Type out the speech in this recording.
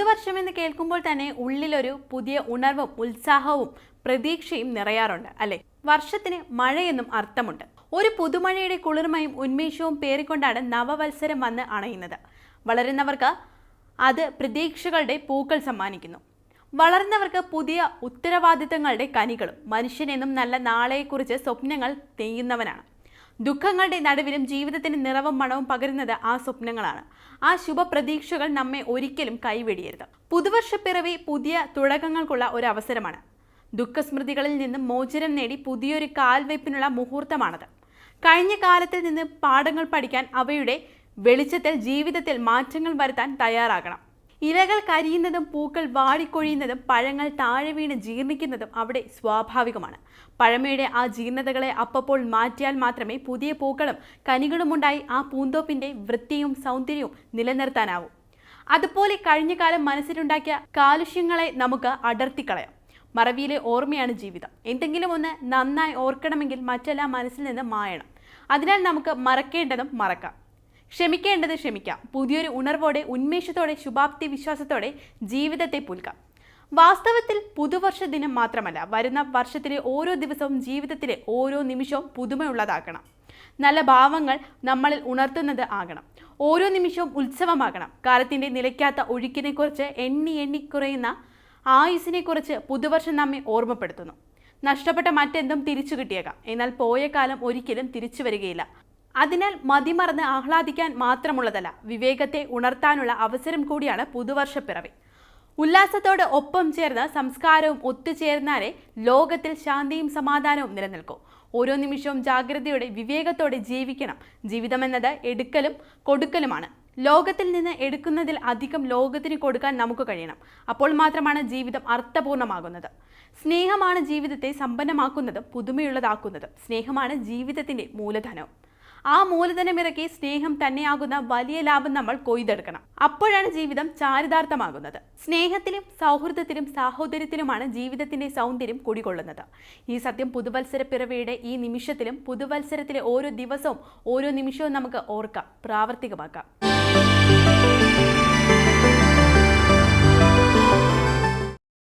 പുതുവർഷം എന്ന് കേൾക്കുമ്പോൾ തന്നെ ഉള്ളിലൊരു പുതിയ ഉണർവും ഉത്സാഹവും പ്രതീക്ഷയും നിറയാറുണ്ട് അല്ലെ? വർഷത്തിന് മഴയെന്നും അർത്ഥമുണ്ട്. ഒരു പുതുമഴയുടെ കുളിർമയും ഉന്മേഷവും പേറിക്കൊണ്ടാണ് നവവത്സരം വന്ന് അണയുന്നത്. വളരുന്നവർക്ക് അത് പ്രതീക്ഷകളുടെ പൂക്കൾ സമ്മാനിക്കുന്നു. വളർന്നവർക്ക് പുതിയ ഉത്തരവാദിത്തങ്ങളുടെ കനികളും മനുഷ്യനെന്നും നല്ല നാളെയെക്കുറിച്ച് സ്വപ്നങ്ങൾ തെയ്യുന്നവനാണ് ദുഃഖങ്ങളുടെ നടുവിലും ജീവിതത്തിന് നിറവും മണവും പകരുന്നത് ആ സ്വപ്നങ്ങളാണ്. ആ ശുഭപ്രതീക്ഷകൾ നമ്മെ ഒരിക്കലും കൈവെടിയരുത്. പുതുവർഷപ്പിറവി പുതിയ തുടക്കങ്ങൾക്കുള്ള ഒരു അവസരമാണ്. ദുഃഖസ്മൃതികളിൽ നിന്നും മോചനം നേടി പുതിയൊരു കാൽവയ്പ്പിനുള്ള മുഹൂർത്തമാണത്. കഴിഞ്ഞ കാലത്തിൽ നിന്ന് പാഠങ്ങൾ പഠിക്കാൻ അവയുടെ വെളിച്ചത്തിൽ ജീവിതത്തിൽ മാറ്റങ്ങൾ വരുത്താൻ തയ്യാറാകണം. ഇലകൾ കരിയുന്നതും പൂക്കൾ വാടിക്കൊഴിയുന്നതും പഴങ്ങൾ താഴെ വീണ് ജീർണിക്കുന്നതും അവിടെ സ്വാഭാവികമാണ്. പഴമയുടെ ആ ജീർണതകളെ അപ്പപ്പോൾ മാറ്റിയാൽ മാത്രമേ പുതിയ പൂക്കളും കനികളുമുണ്ടായി ആ പൂന്തോപ്പിന്റെ വൃത്തിയും സൗന്ദര്യവും നിലനിർത്താനാവൂ. അതുപോലെ കഴിഞ്ഞ കാലം മനസ്സിലുണ്ടാക്കിയ കാലുഷ്യങ്ങളെ നമുക്ക് അടർത്തിക്കളയാം. മറവിയിലെ ഓർമ്മയാണ് ജീവിതം. എന്തെങ്കിലും ഒന്ന് നന്നായി ഓർക്കണമെങ്കിൽ മറ്റെല്ലാം മനസ്സിൽ നിന്ന് മായണം. അതിനാൽ നമുക്ക് മറക്കേണ്ടതും മറക്കാം. ക്ഷമിക്കേണ്ടത് ക്ഷമിക്കാം. പുതിയൊരു ഉണർവോടെ ഉന്മേഷത്തോടെ ശുഭാപ്തി വിശ്വാസത്തോടെ ജീവിതത്തെ പുൽകാം വാസ്തവത്തിൽ പുതുവർഷ ദിനം മാത്രമല്ല വരുന്ന വർഷത്തിലെ ഓരോ ദിവസവും ജീവിതത്തിലെ ഓരോ നിമിഷവും പുതുമയുള്ളതാക്കണം നല്ല ഭാവങ്ങൾ നമ്മളിൽ ഉണർത്തുന്നത് ആകണം. ഓരോ നിമിഷവും ഉത്സവമാകണം. കാലത്തിന്റെ നിലയ്ക്കാത്ത ഒഴുക്കിനെക്കുറിച്ച് എണ്ണി എണ്ണി കുറയുന്ന ആയുസിനെക്കുറിച്ച് പുതുവർഷം നമ്മെ ഓർമ്മപ്പെടുത്തുന്നു. നഷ്ടപ്പെട്ട മറ്റെന്തും തിരിച്ചു കിട്ടിയേക്കാം. എന്നാൽ പോയ കാലം ഒരിക്കലും തിരിച്ചു വരികയില്ല. അതിനാൽ മതിമറന്ന് ആഹ്ലാദിക്കാൻ മാത്രമുള്ളതല്ല വിവേകത്തെ ഉണർത്താനുള്ള അവസരം കൂടിയാണ് പുതുവർഷപ്പിറവി. ഉല്ലാസത്തോട് ഒപ്പം ചേർന്ന് സംസ്കാരവും ഒത്തുചേർന്നാലേ ലോകത്തിൽ ശാന്തിയും സമാധാനവും നിലനിൽക്കും. ഓരോ നിമിഷവും ജാഗ്രതയോടെ വിവേകത്തോടെ ജീവിക്കണം. ജീവിതമെന്നത് എടുക്കലും കൊടുക്കലുമാണ്. ലോകത്തിൽ നിന്ന് എടുക്കുന്നതിൽ അധികം ലോകത്തിന് കൊടുക്കാൻ നമുക്ക് കഴിയണം. അപ്പോൾ മാത്രമാണ് ജീവിതം അർത്ഥപൂർണമാകുന്നത് സ്നേഹമാണ് ജീവിതത്തെ സമ്പന്നമാക്കുന്നതും പുതുമയുള്ളതാക്കുന്നതും. സ്നേഹമാണ് ജീവിതത്തിന്റെ മൂലധനവും. ആ മൂലധനം ഇറക്കി സ്നേഹം തന്നെയാകുന്ന വലിയ ലാഭം നമ്മൾ കൊയ്തെടുക്കണം. അപ്പോഴാണ് ജീവിതം ചാരിതാർത്ഥമാകുന്നത്. സ്നേഹത്തിലും സൗഹൃദത്തിലും സാഹോദര്യത്തിലുമാണ് ജീവിതത്തിന്റെ സൗന്ദര്യം കുടികൊള്ളുന്നത്. ഈ സത്യം പുതുവത്സര പിറവിയുടെ ഈ നിമിഷത്തിലും പുതുവത്സരത്തിലെ ഓരോ ദിവസവും ഓരോ നിമിഷവും നമുക്ക് ഓർക്കാം പ്രാവർത്തികമാക്കാം.